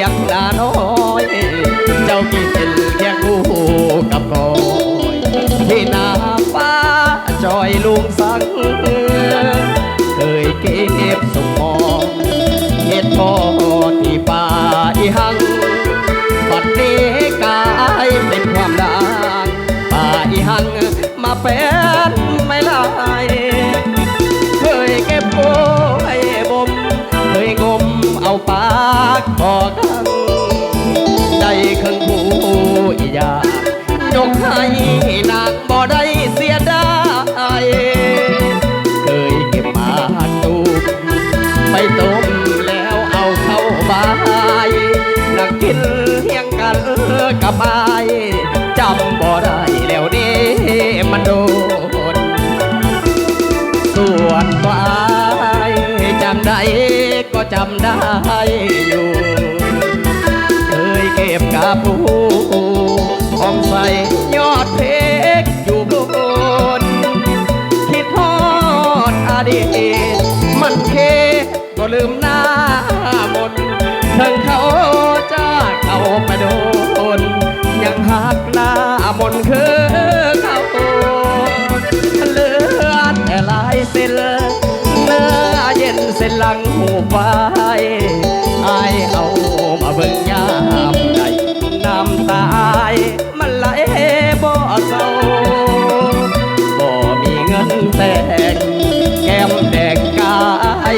ยงลาน้อย เจ้ากินเป็นแคู่กับกอยที่นาฟ้าจอยลุงสัง เคยเก็บสมองเห็ดพอ กให้นางบ่ได้เสียดายเคยเก็บมาตูไปต้มแล้วเอาเข้าบายนักกินเที่ยงกันกับอายจำบ่ได้แล้วนี่มันโดนส่วนตัวอายจำได้ก็จำได้อยู่ เคยเก็บกาปู ดีตมันเคก็ลืมหน้ามนถึงเขาจะเข้าไปโดนยังหักหน้ามนคือเขาเลือดแต่ลายเส้นเนื้อเย็นเส้นหลังหูไป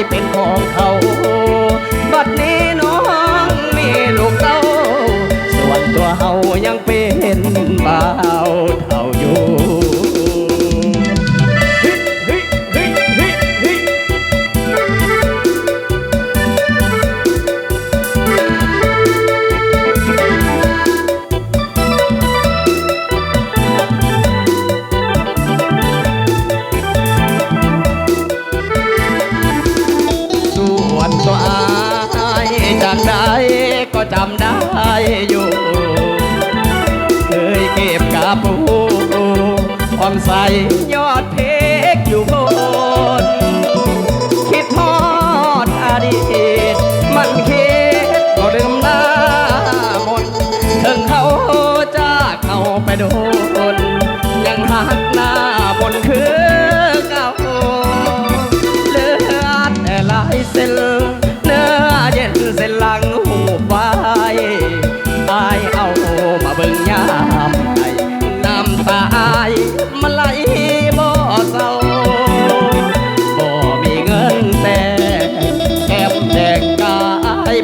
เป็นของเขาำได้อยู่ เคยเก็บกาปูความใสยอดเพกอยู่บนคิดทอดอดีต มันคิดก็ลืมหน้ามนถึงเขาจะเข้าไปโดน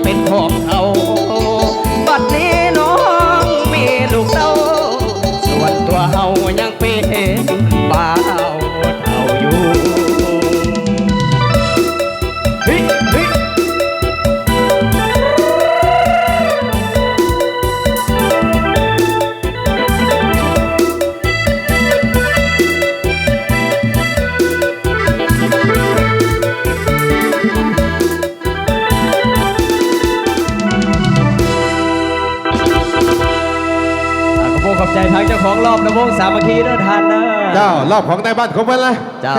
เป็นของ อบคุณขอบใจทางเจ้าของรอบนะวงสามัคคีเด้อทานเด้อเจ้ารอบของในบ้านของเพิ่นเลยเจ้า